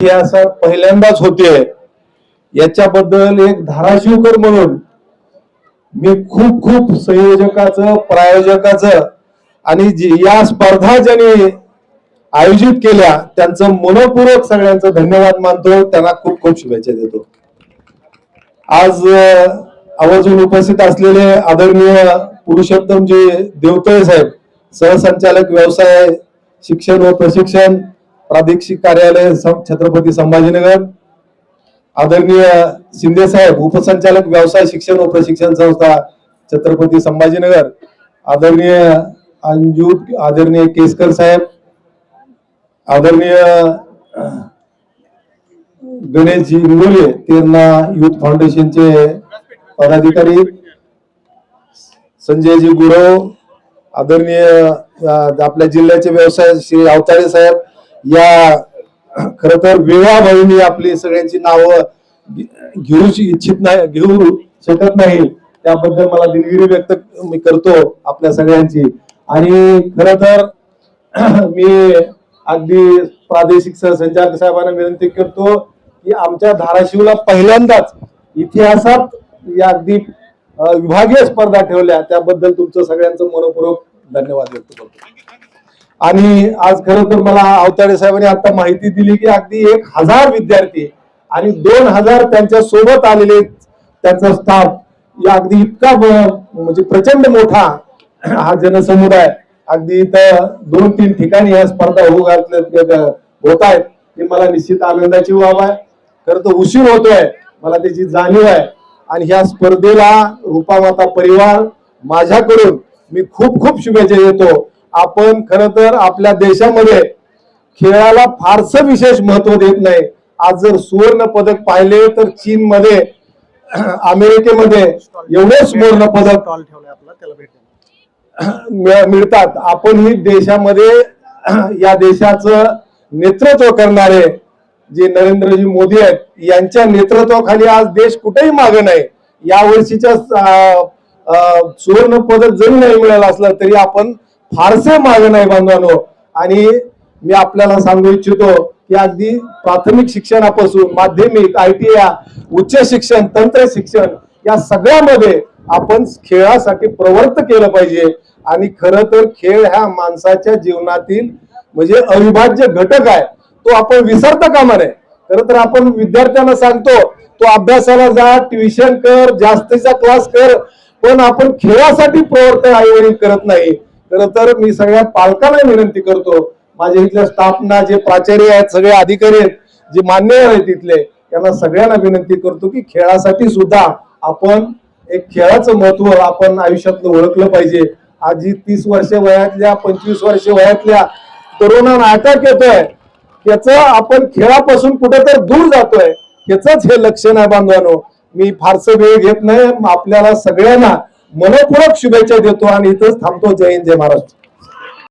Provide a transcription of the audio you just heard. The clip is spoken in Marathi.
इतिहासात पहिल्यांदाच होते. याच्याबद्दल एक धाराशिवकर म्हणून मी खूप खूप संयोजकाचं प्रायोजकाचं आणि या स्पर्धा ज्यांनी आयोजित केल्या त्यांचं मनपूर्वक सगळ्यांचं धन्यवाद मानतो. त्यांना खूप खूप शुभेच्छा देतो. आज आवर्जून उपस्थित असलेले आदरणीय पुरुषोत्तमजी देवतळे साहेब सहसंचालक व्यवसाय शिक्षण व प्रशिक्षण प्रादेशिक कार्यालय छत्रपती संभाजीनगर. आदरणीय शिंदे साहेब उपसंचालक व्यवसाय शिक्षण व प्रशिक्षण संस्था छत्रपती संभाजीनगर. आदरणीय अंजू आदरणीय केसकर साहेब. आदरणीय गणेशजी इंगोले तेरणा युथ फाउंडेशनचे पदाधिकारी. संजयजी गुरव. आदरणीय आपल्या जिल्ह्याचे व्यवसाय श्री अवतारे साहेब. या खर तर वेगळ्या बहिणी आपली सगळ्यांची नावं घेऊ इच्छित नाही घेऊ शकत नाही. त्याबद्दल मला दिलगिरी व्यक्त मी करतो आपल्या सगळ्यांची. आणि खर तर मी अगदी प्रादेशिक सहसंचालक साहेबांना विनंती करतो की आमच्या धाराशिवला पहिल्यांदाच इतिहासात या अगदी विभागीय स्पर्धा ठेवल्या. त्याबद्दल तुमचं सगळ्यांचं मनपूर्वक धन्यवाद व्यक्त करतो. आणि आज खरं तर मला अवताडे साहेबांनी आता माहिती दिली की अगदी एक हजार विद्यार्थी आणि दोन हजार त्यांच्यासोबत आलेले त्यांचा स्टाफ या अगदी इतका म्हणजे प्रचंड मोठा हा जनसमुदाय अगदी इथं दोन तीन ठिकाणी या स्पर्धा होऊ घातल्या होत आहेत. ही मला निश्चित आनंदाची बाब आहे. खरं तर उशीर होतोय. मला त्याची जाणीव आहे. आणि ह्या स्पर्धेला रूपामाता परिवार माझ्याकडून मी खूप खूप शुभेच्छा देतो. आपण खर तर आपल्या देशामध्ये खेळाला फारसं विशेष महत्त्व देत नाही. आज जर सुवर्ण पदक पाहिले तर चीन मध्ये अमेरिकेमध्ये एवढे सुवर्ण पदक मिळतात आपण ही मिळतात. आपणही देशामध्ये या देशाचं नेतृत्व करणारे जे नरेंद्रजी मोदी आहेत यांच्या नेतृत्वाखाली आज देश कुठेही मागे नाही. या वर्षीच्या अं, सुवर्ण पदक जरी नाही मिळालं असलं तरी आपण फारसे मागे नाही बांधवानो. आणि मी आपल्याला सांगू इच्छितो की अगदी प्राथमिक शिक्षणापासून माध्यमिक आय टी उच्च शिक्षण तंत्र शिक्षण या सगळ्यामध्ये आपण खेळासाठी प्रवृत्त केलं पाहिजे. आणि खरं तर खेळ ह्या माणसाच्या जीवनातील म्हणजे अविभाज्य घटक आहे. तो आपण विसरता कामा नये. खरं तर आपण विद्यार्थ्यांना सांगतो तो अभ्यासाला जा ट्युशन कर जास्तीचा क्लास कर पण आपण खेळासाठी प्रवर्तन आईवडील करत नाही. खरं तर मी सगळ्या पालकांना विनंती करतो माझ्या इथल्या स्टाफना जे प्राचार्य आहेत सगळे अधिकारी आहेत जे मान्यवर आहेत तिथले त्यांना सगळ्यांना विनंती करतो की खेळासाठी सुद्धा आपण एक खेळाचं महत्त्व आपण आयुष्यातलं ओळखलं पाहिजे. आजी तीस वर्ष वयातल्या पंचवीस वर्ष वयातल्या तरुणांना अटॅक येतोय त्याचं आपण खेळापासून कुठेतरी दूर जातोय त्याच हे लक्षण आहे बांधवानो. मी फारसं वेळ घेत नाही आपल्याला सगळ्यांना मनपूरक शुभेच्छा देतो आणि इथंच थांबतो. जय हिंद जय महाराष्ट्र.